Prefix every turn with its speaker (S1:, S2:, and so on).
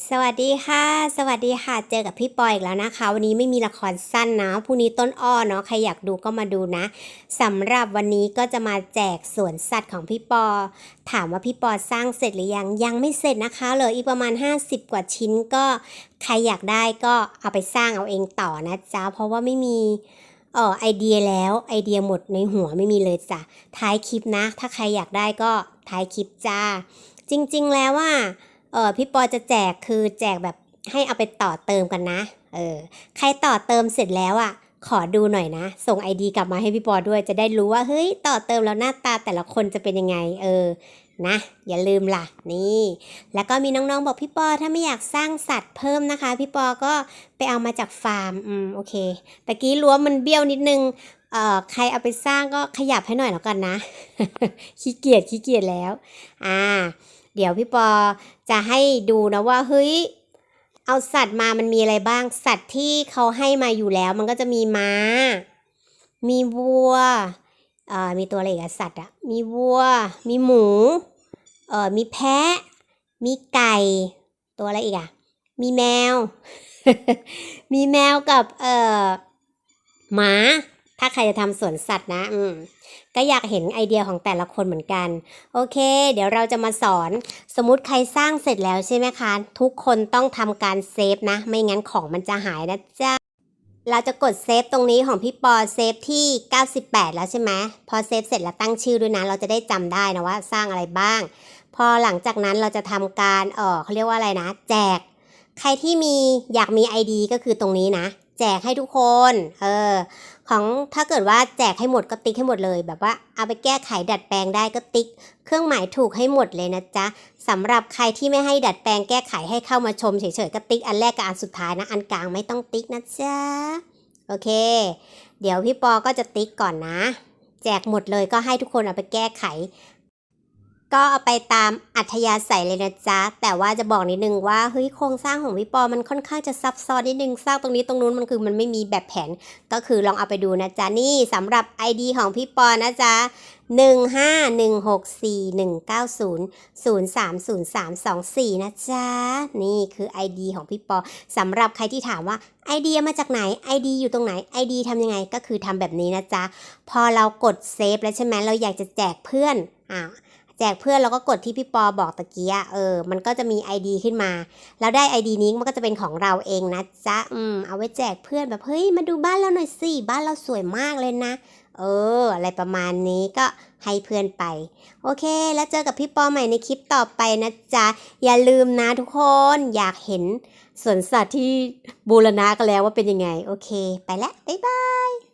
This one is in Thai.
S1: สวัสดีค่ะ สวัสดีค่ะ เจอกับพี่ปอยอีกแล้วนะคะ วันนี้ไม่มีละครสั้นนะพรุ่งนี้ต้นอ้อเนาะใครอยากดูก็มาดูนะสำหรับวันนี้ก็จะมาแจกสวนสัตว์ของพี่ปอ ถามว่าพี่ปอสร้างเสร็จหรือยังยังไม่เสร็จนะคะเหลืออีกประมาณ 50 กว่าชิ้นก็ใครอยากได้ก็เอาไปสร้างเอาเองต่อนะจ๊ะเพราะว่าไม่มีเออไอเดียแล้วไอเดียหมดในหัวไม่มีเลยจ้ะท้ายคลิปนะ ถ้าใครอยากได้ก็ท้ายคลิปจ้า จริง ๆ แล้วว่า เออพี่ปอจะแจกคือแจกแบบให้เอาไปต่อเติมกันนะ เออ ใครต่อเติมเสร็จแล้วอะ ขอดูหน่อยนะ ส่งไอดีกลับมาให้พี่ปอด้วย จะได้รู้ว่าเฮ้ย ต่อเติมแล้วหน้าตาแต่ละคนจะเป็นยังไง เออ นะ อย่าลืมล่ะ นี่ แล้วก็มีน้องๆบอกพี่ปอถ้าไม่อยากสร้างสัตว์เพิ่มนะคะ พี่ปอก็ไปเอามาจากฟาร์ม อืม โอเค ตะกี้รั้วมันเบี้ยวนิดนึง เอ่อ ใครเอาไปสร้างก็ขยับให้หน่อยแล้วกันนะ ขี้เกียจ ขี้เกียจแล้ว อ่า เดี๋ยวพี่ปอจะให้ดูนะว่าเฮ้ยเอาสัตว์มามันมีอะไรบ้าง สัตว์ที่เขาให้มาอยู่แล้ว มันก็จะมีม้า มีวัวเอ่อมีตัวอะไรอีกอะสัตว์อะมีวัว มีหมูเอ่อมีแพะ มีไก่ ตัวอะไรอีกอะมีแมว มีแมวกับเอ่อหมา ถ้าใครจะทำสวนสัตว์นะ อืม ก็อยากเห็นไอเดียของแต่ละคนเหมือนกัน โอเค เดี๋ยวเราจะมาสอน สมมติใครสร้างเสร็จแล้วใช่ไหมคะ ทุกคนต้องทำการเซฟนะ ไม่งั้นของมันจะหายนะจ๊ะเราจะกดเซฟตรงนี้ของพี่ปอเซฟที่ 98 แล้วใช่ไหมพอเซฟเสร็จแล้วตั้งชื่อด้วยนะ เราจะได้จำได้นะว่าสร้างอะไรบ้าง พอหลังจากนั้นเราจะทำการเออเขาเรียกว่าอะไรนะ แจก ใครที่มีอยากมี ID ก็คือตรงนี้นะ แจกให้ทุกคน เออ ของถ้าเกิดว่าแจกให้หมดก็ติ๊กให้หมดเลย แบบว่าเอาไปแก้ไขดัดแปลงได้ก็ติ๊ก เครื่องหมายถูกให้หมดเลยนะจ๊ะสำหรับใครที่ไม่ให้ดัดแปลงแก้ไขให้เข้ามาชมเฉยๆก็ติ๊กอันแรกกับอันสุดท้ายนะ อันกลางไม่ต้องติ๊กนะจ๊ะ โอเค เดี๋ยวพี่ปอก็จะติ๊กก่อนนะ แจกหมดเลยก็ให้ทุกคนเอาไปแก้ไข ก็เอาไปตามอัธยาศัยเลยนะจ๊ะ แต่ว่าจะบอกนิดนึงว่าเฮ้ยโครงสร้างของพี่ปอมันค่อนข้างจะซับซ้อนนิดนึงสร้างตรงนี้ตรงนู้นมันคือมันไม่มีแบบแผน ก็คือลองเอาไปดูนะจ๊ะ นี่สำหรับ ID ของพี่ปอนะจ๊ะ15164190030324 นะจ๊ะ นี่คือ ID ของพี่ปอสำหรับใครที่ถามว่า ID มาจากไหน ID อยู่ตรงไหน ID ทำยังไงก็คือทำแบบนี้นะจ๊ะ พอเรากดเซฟแล้วใช่ไหมเราอยากจะแจกเพื่อนอ่า จกเพื่อนเราก็กดที่พี่ปอบอกตะกี้อะเออ มันก็จะมี ID ขึ้นมา แล้วได้ ID นี้มันก็จะเป็นของเราเองนะจ๊ะ อืม เอาไว้แจกเพื่อนแบบเฮ้ย มาดูบ้านเราหน่อยสิ บ้านเราสวยมากเลยนะ เออ อะไรประมาณนี้ก็ให้เพื่อนไป โอเค แล้วเจอกับพี่ปอใหม่ในคลิปต่อไปนะจ๊ะ อย่าลืมนะทุกคน อยากเห็นสวนสัตว์ที่บูรณะกันแล้วว่าเป็นยังไง โอเค ไปแล้วบ๊ายบาย